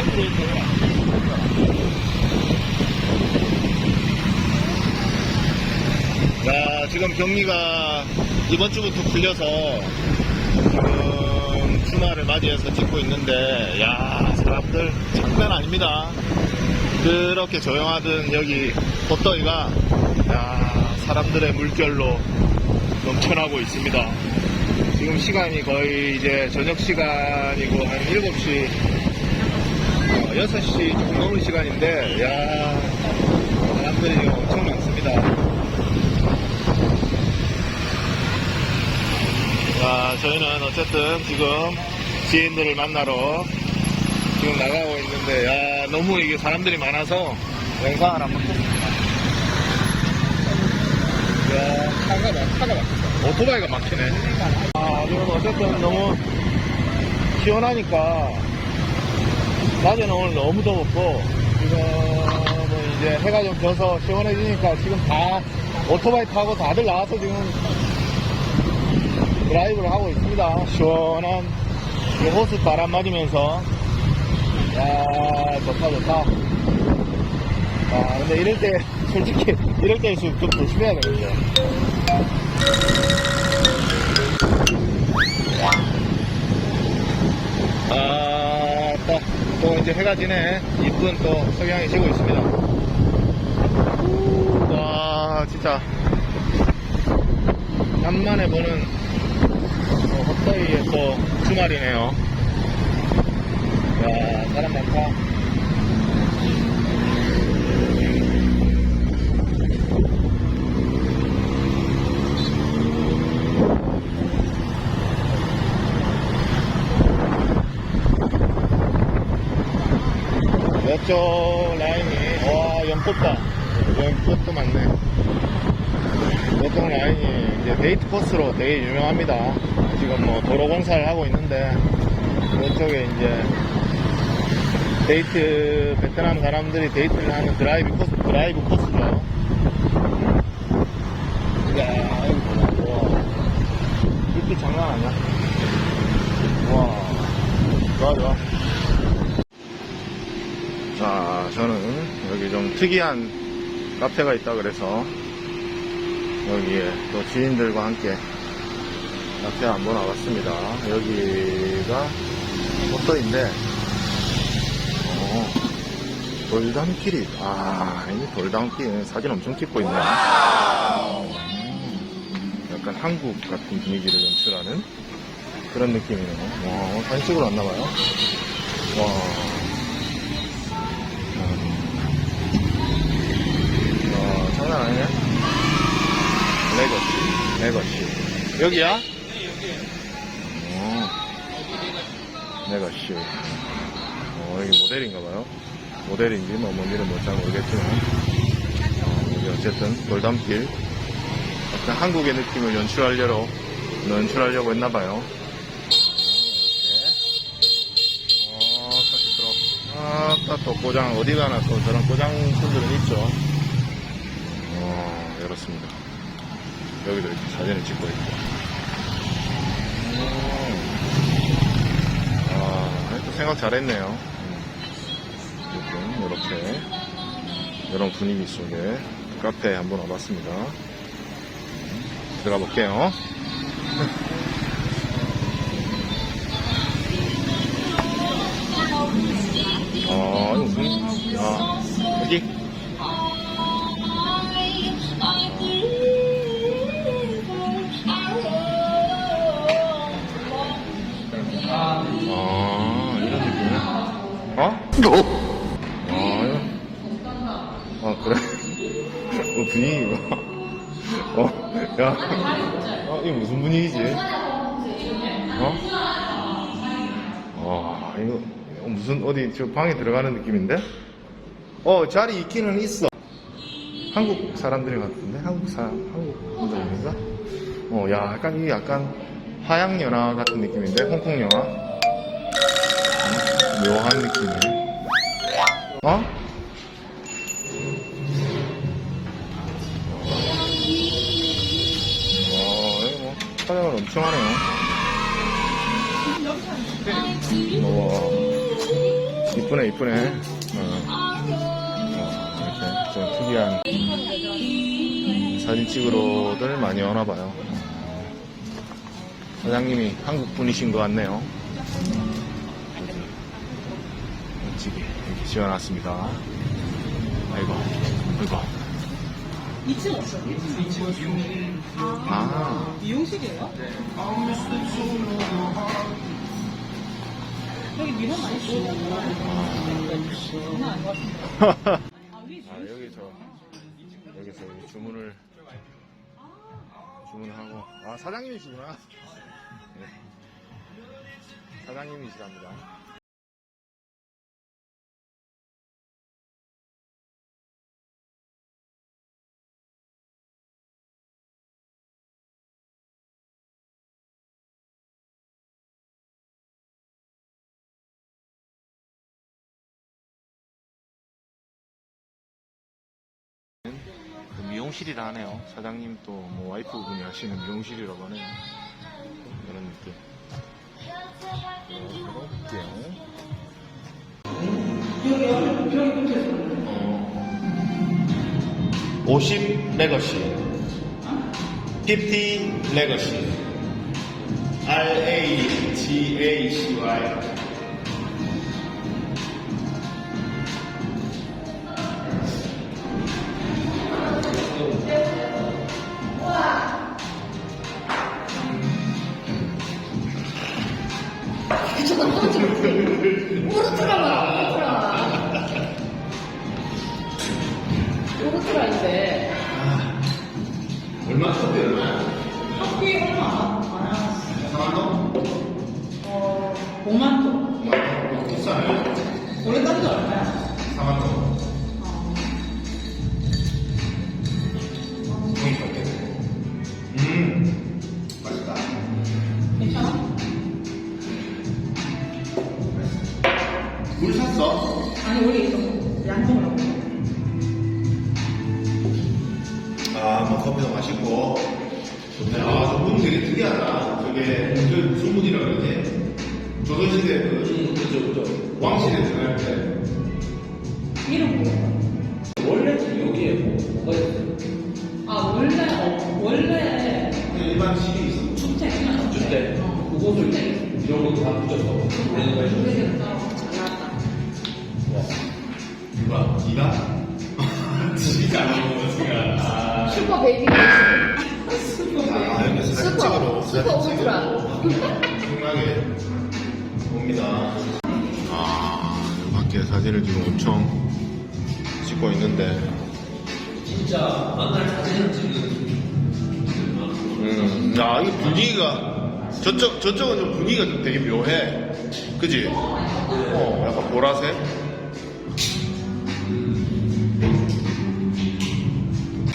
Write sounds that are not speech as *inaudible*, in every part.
라이브로 해서 야, 지금 경기가 이번 주부터 풀려서 지금 주말을 맞이해서 찍고 있는데, 야, 사람들 장난 아닙니다. 그렇게 조용하던 여기 봇더위가, 야, 사람들의 물결로 넘쳐나고 있습니다. 지금 시간이 거의 이제 저녁 시간이고, 한 7시, 어, 6시 조금 넘은 시간인데, 야, 사람들이 엄청 많습니다. 자, 저희는 어쨌든 지금 지인들을 만나러 지금 나가고 있는데, 야, 너무 이게 사람들이 많아서 영상을 한번 찍습니다. 야, 차가 막, 차가 막힌다. 오토바이가 막히네. 아, 지금 어쨌든 너무 시원하니까, 낮에는 오늘 너무 더웠고, 지금은 이제 해가 좀 져서 시원해지니까 지금 다 오토바이 타고 다들 나와서 지금 드라이브를 하고 있습니다. 시원한 이 호수 바람 맞으면서 야 좋다 좋다. 아 근데 이럴 때 솔직히 이럴 때일수록 좀 조심해야 되겠죠. 또또 이제 해가 지네. 이쁜 또 석양이 지고 있습니다. 와 진짜 간만에 보는 어, 헛다이의 또 주말이네요. 야, 사람 많다. 이쪽 라인이, 와, 연꽃다. 연꽃도 많네. 이쪽 라인이 이제 데이트 코스로 되게 유명합니다. 지금 뭐 도로 공사를 하고 있는데 이쪽에 이제 데이트 베트남 사람들이 데이트를 하는 드라이브 코스 드라이브 코스죠. 야, 여기 보라. 와, 빛이 장난 아니야. 와, 좋아 좋아. 자, 저는 여기 좀 특이한 카페가 있다 그래서 여기에 또 지인들과 함께 카페 한번 와봤습니다. 여기가 호떡인데, 어, 돌담길이, 아, 이 돌담길 사진 엄청 찍고 있네. 음, 약간 한국 같은 분위기를 연출하는 그런 느낌이네요. 와, 사진 찍으러 왔나봐요. 와. 음. 와, 장난 아니네. 레거시, 여기야? 어, 레거시. 어, 여기 모델인가봐요. 모델인지 뭐 뭔지는 못잘 모르겠지만. 어, 여기 어쨌든 돌담길. 약간 한국의 느낌을 연출하려고, 연출하려고 했나봐요. 어. 아따 또 고장, 어디 가나 또 저런 고장 분들은 있죠. 어, 이렇습니다. 여기도 이렇게 사진을 찍고 있고. 음. 아, 또 생각 잘했네요. 음. 이렇게, 이런 분위기 속에 카페에 한번 와봤습니다. 음, 들어가 볼게요. *laughs* 아, 이거 무슨, 아, 여기? 그래? *laughs* 어, 분위기가. 어, 야. 어, 이게 무슨 분위기지? 어? 와, 이거, 어, 무슨, 어디, 저 방에 들어가는 느낌인데? 어, 자리 있기는 있어. 한국 사람들이 같은데? 한국 사람, 한국 분들인가? 어, 야, 약간, 이게 약간, 화양 연화 같은 느낌인데? 홍콩 영화? 음, 묘한 느낌이네. 어? 촬영을 엄청 하네요. 와, 이 이쁘네, 이쁘네. 어. 어, 이렇게 좀 특이한 사진 찍으러들 많이 오나 봐요. 사장님이 한국 분이신 것 같네요. 멋지게 이렇게 지어놨습니다. 아이고, 아이고. 2층 없어요? 아, 미용실이에요? 여기 민원 많이 쓰는 장난 아닌 것 같은데. *laughs* 아, 위 아, 여기서, 여기서 여기 주문을, 주문하고, 아, 사장님이시구나. *laughs* 네. 사장님이시랍니다. 미용실이라 하네요. 사장님 또 뭐 와이프분이 하시는 미용실이라고 하네요. 이런 느낌. 어, 50 레거시. 50 레거시. R-A-G-A-C-Y. 요거트라인데. 얼마 쳤대, 얼마? 학비 얼마 안 하나? 4만 원? 어, 5만 원. 5만 원? 비싸네. 원래 딴데 얼마야? 4만 원. 어. 형이 좋게 음, 맛있다. 괜찮아? 물 샀어? 아니, 원래 있었고. 양정을 하고. 특이하다. 저게, 저 무슨 문이라 그러지? 조선시대 그, 그죠, 그죠. 왕실에 들어갈 때. 이름 뭐야? 원래 여기에 뭐, 뭐가 있어요? 아, 원래, 어, 원래 그냥 일반 집이 있어. 주택이나 주택. 어. 그곳을 주택. 이런 것도 다 붙였어. 되는 거야, 이거. 주택이 따로 잘 나왔다. 누가? 니가? 진짜 안 먹는 순간. 슈퍼 베이비. 사진 찍으러. 슈퍼, 슈퍼 사진 울트라. 찍으러 엄청나게 옵니다. 아, 밖에 사진을 지금 엄청 찍고 있는데. 진짜 만날 사진을 찍는 음, 야, 이 분위기가, 저쪽, 저쪽은 좀 분위기가 좀 되게 묘해. 그지? 어, 약간 보라색?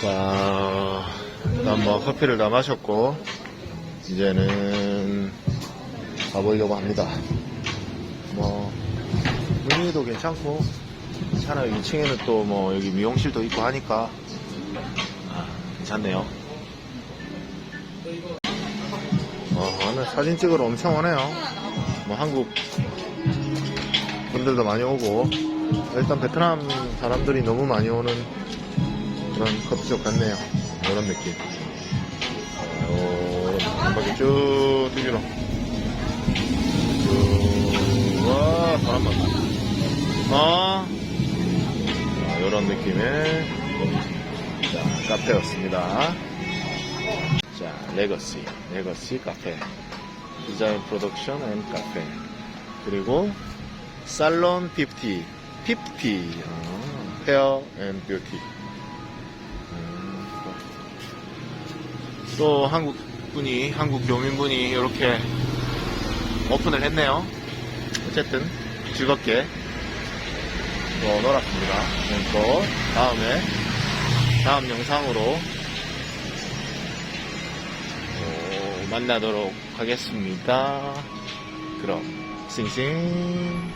자, 일단 뭐 커피를 다 마셨고, 이제는 가보려고 합니다. 뭐, 분위기도 괜찮고, 괜찮아요. 2층에는 또 뭐, 여기 미용실도 있고 하니까, 아, 괜찮네요. 어, 오늘 사진 찍으러 엄청 오네요. 뭐 한국 분들도 많이 오고 일단 베트남 사람들이 너무 많이 오는 그런 커피숍 같네요. 이런 느낌. 어, 한 바퀴 쭉 뒤로. 쭉, 와, 사람 많다. 아, 자, 이런 느낌의 자, 카페였습니다. 자, 레거시, 레거시 카페. 디자인 프로덕션 앤 카페. 그리고 살론 50, 50, 어, 헤어 앤 뷰티. 또 한국 분이, 한국 교민분이 이렇게 오픈을 했네요. 어쨌든 즐겁게 또 놀았습니다. 또 다음에, 다음 영상으로 어, 만나도록 하겠습니다. 그럼 싱싱